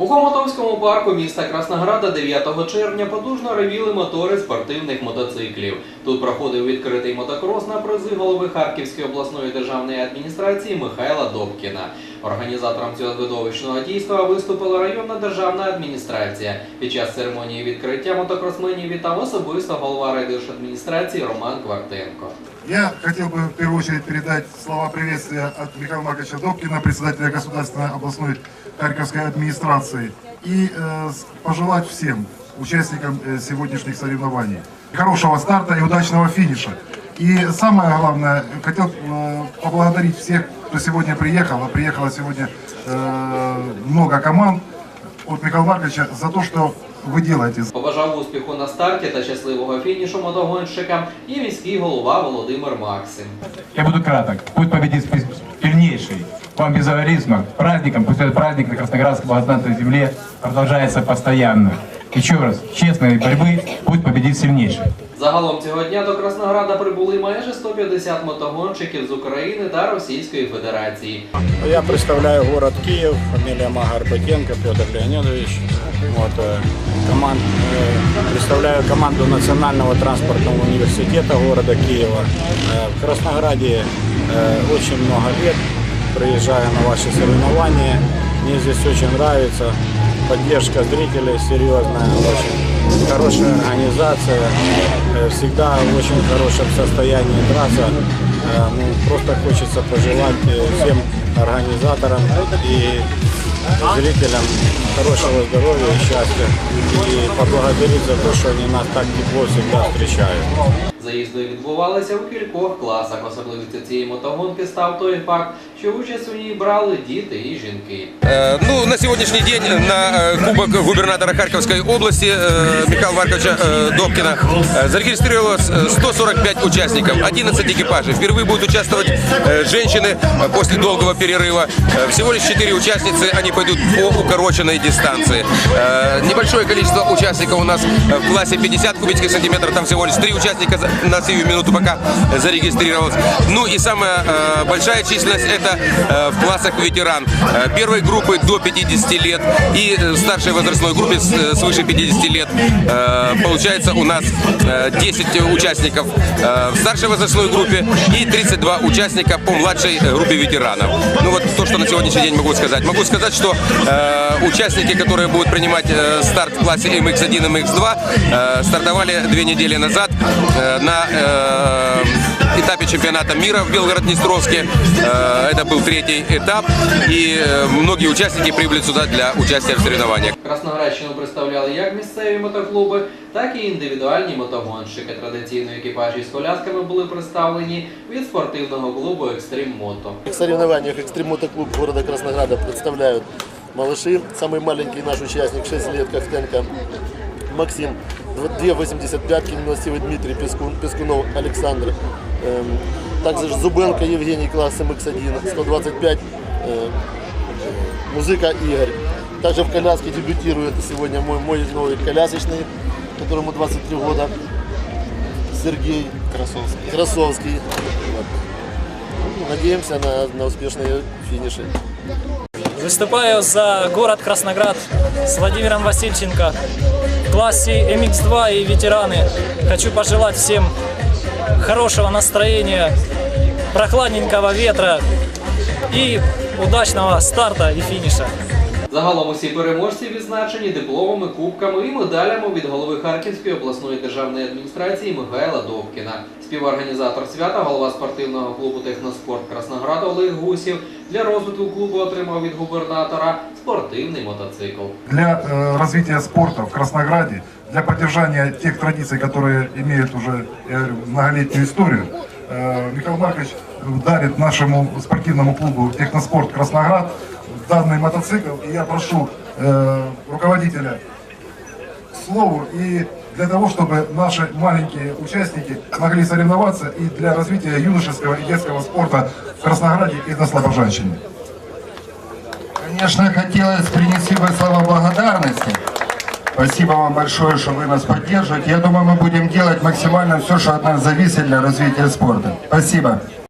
У Хомутовському парку міста Краснограда 9 червня потужно ревіли мотори спортивних мотоциклів. Тут проходив відкритий мотокрос на призи голови Харківської обласної державної адміністрації Михайла Добкіна. Організатором цього видовищного дійства виступила районна державна адміністрація. Під час церемонії відкриття мотокросменів вітав особисто голова райдержадміністрації Роман Квартенко. Я хотел бы в первую очередь передать слова приветствия от Михаила Марковича Добкина, председателя Государственной областной Харьковской администрации, и э, с- пожелать всем участникам э, сегодняшних соревнований хорошего старта и удачного финиша. И самое главное, хотел э, поблагодарить всех, кто сегодня приехал, а приехало сегодня э, много команд от Михаила Марковича за то, что вы делаете, Побажав успіху на старті та щасливого фінішу мотогонщикам і міський голова Володимир Максим. Я буду краток. Пусть победит спи- сильнейший. Вам без аваризма. Праздником, пусть этот праздник на Красноградской благодатной земле продолжается постоянно. Еще раз, честной борьбы, пусть победит сильнейший. Загалом цього дня до Краснограда прибули майже 150 мотогонщиків з України та Російської Федерації. Я представляю город Киев, фамилия Магар Батенко Петр Леонидович. Вот, э, команд, э, представляю команду Национального транспортного университета города Киева. Э, В Краснограде э, очень много лет, Приезжаю на ваши соревнования. Мне здесь очень нравится. Поддержка зрителей серьезная, очень хорошая организация. Э, Всегда в очень хорошем состоянии трасса. Э, Ну, просто хочется пожелать э, всем организаторам и зрителям хорошего здоровья и счастья. И поблагодарить за то, что они нас так тепло всегда встречают. Заїзди відбувалися у кількох класах. Особливістю цієї мотогонки став той факт, що участь у ній брали діти і жінки. Э, Ну, на сегодняшний день на э, Кубок губернатора Харьковской области э, Михаила Марковича э, Добкина э, зарегистрировалось э, 145 участников, 11 экипажей. Впервые будут участвовать э, женщины э, после долгого перерыва. Э, Всего лишь 4 участницы, они пойдут по укороченной дистанции. Э, Небольшое количество участников у нас э, в классе 50 кубических сантиметров, там всего лишь 3 участника за- на сию минуту пока зарегистрировалось. Ну и самая э, большая численность это э, в классах ветеран. Э, Первой группы до 50 лет и э, старшей возрастной группе с- э, свыше 50 лет. Э, Получается у нас э, 10 участников э, в старшей возрастной группе и 32 участника по младшей группе ветеранов. Ну вот то, что на сегодняшний день могу сказать. Могу сказать, что э, участники, которые будут принимать э, старт в классе MX1 и MX2, э, стартовали две недели назад э, на э, этапе чемпионата мира в Белгород-Днестровске. Э, Это был третий этап, и э, многие участники прибыли сюда для участия в соревнованиях. Красноградщину представляли як місцеві мотоклуби, так і індивідуальні мотогонщики. Традиційно екіпажі з колясками були представлені від спортивного клубу Екстрім Мото. В соревнованиях «Экстрим Мотоклуб» города Краснограда представляют малыши. Самый маленький наш участник 6 лет, Ковтенко Максим. 2,85 милостивый Дмитрий Пескун, Пескунов Александр. Эм, Также Зубенко Евгений, класс MX1, 125. э, Музыка Игорь. Также в коляске дебютирует сегодня мой, мой новый колясочный, которому 23 года. Сергей Красовский. Красовский. Надеемся на, на успешные финиши. Выступаю за город Красноград с Владимиром Васильченко классе MX2 и ветераны. Хочу пожелать всем хорошего настроения, прохладненького ветра и удачного старта и финиша. Загалом усі переможці відзначені дипломами, кубками і медалями від голови Харківської обласної державної адміністрації Михайла Довкіна. Співорганізатор свята, голова спортивного клубу Техноспорт Красноград Олег Гусів для розвитку клубу отримав від губернатора спортивний мотоцикл. для э, развития спорта в Краснограде, для поддержания тех традиций, которые имеют уже э, многолетнюю историю, э, Михаил Маркович дарит нашему спортивному клубу «Техноспорт Красноград» данный мотоцикл. И я прошу э, руководителя слову и для того, чтобы наши маленькие участники могли соревноваться и для развития юношеского и детского спорта в Краснограде и на Слобожанщине. Конечно, хотелось принести бы слова благодарности. Спасибо вам большое, что вы нас поддерживаете. Я думаю, мы будем делать максимально все, что от нас зависит для развития спорта. Спасибо.